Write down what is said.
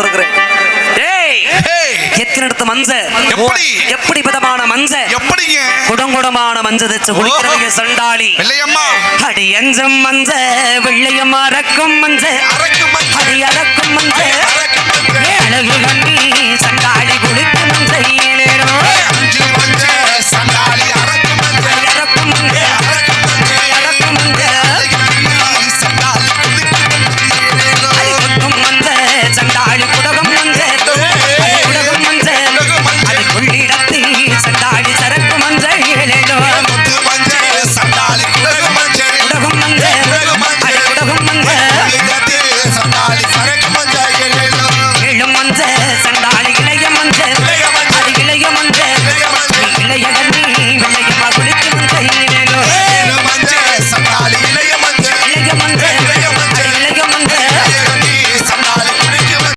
வந்திருக்கிறேன் ஏய் ஏய், எத்தனை இடத்து மஞ்ச? எப்படி? விதமான மஞ்ச? எப்படிங்க? குடங்குடமான மஞ்ச தச்சு குடிக்கிறவங்க சண்டாளி. வெள்ளையம்மா. அடி மஞ்ச மஞ்ச. அடி மஞ்ச. அழகு சரக்கு மஞ்சா